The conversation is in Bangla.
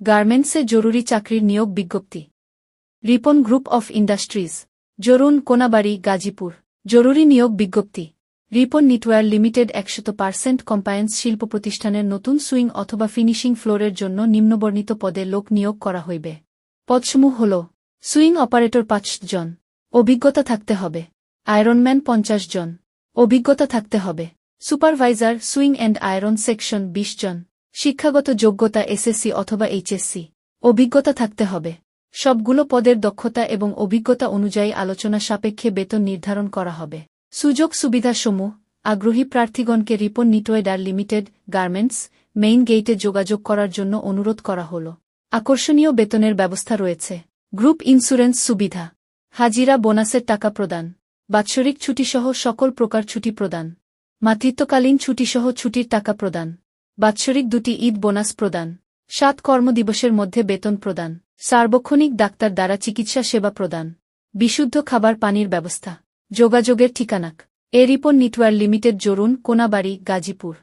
গার্মেন্টসে জরুরি চাকরির নিয়োগ বিজ্ঞপ্তি। রিপন গ্রুপ অফ ইন্ডাস্ট্রিজ, জরুন কোনাবাড়ি, গাজীপুর। জরুরি নিয়োগ বিজ্ঞপ্তি। রিপন নিটওয়্যার লিমিটেড একশত পার্সেন্ট কম্পায়েন্স শিল্প প্রতিষ্ঠানের নতুন সুইং অথবা ফিনিশিং ফ্লোরের জন্য নিম্নবর্ণিত পদে লোক নিয়োগ করা হইবে। পদসমূহ হল, সুইং অপারেটর পাঁচ জন, অভিজ্ঞতা থাকতে হবে, আয়রনম্যান পঞ্চাশ জন, অভিজ্ঞতা থাকতে হবে, supervisor, sewing and iron section বিশ জন শিক্ষাগত যোগ্যতা এসএসসি অথবা এইচএসসি অভিজ্ঞতা থাকতে হবে। সবগুলো পদের দক্ষতা এবং অভিজ্ঞতা অনুযায়ী আলোচনা সাপেক্ষে বেতন নির্ধারণ করা হবে। সুযোগ সুবিধাসমূহ। আগ্রহী প্রার্থীগণকে Ripon knitwear limited garments main গেইটে যোগাযোগ করার জন্য অনুরোধ করা হল। আকর্ষণীয় বেতনের ব্যবস্থা রয়েছে। গ্রুপ ইন্স্যুরেন্স সুবিধা। হাজিরা বোনাসের টাকা প্রদান। বাৎসরিক ছুটিসহ সকল প্রকার ছুটি প্রদান। মাতৃত্বকালীন ছুটিসহ ছুটির টাকা প্রদান। বাৎসরিক দুটি ঈদ বোনাস প্রদান, সাত কর্মদিবসের মধ্যে বেতন প্রদান, সার্বক্ষণিক ডাক্তার দ্বারা চিকিৎসা সেবা প্রদান, বিশুদ্ধ খাবার পানির ব্যবস্থা, যোগাযোগের ঠিকানাক, এরিপন নেটওয়ার্ক নিটওয়ার লিমিটেড, জরুন, কোনাবাড়ি, গাজীপুর।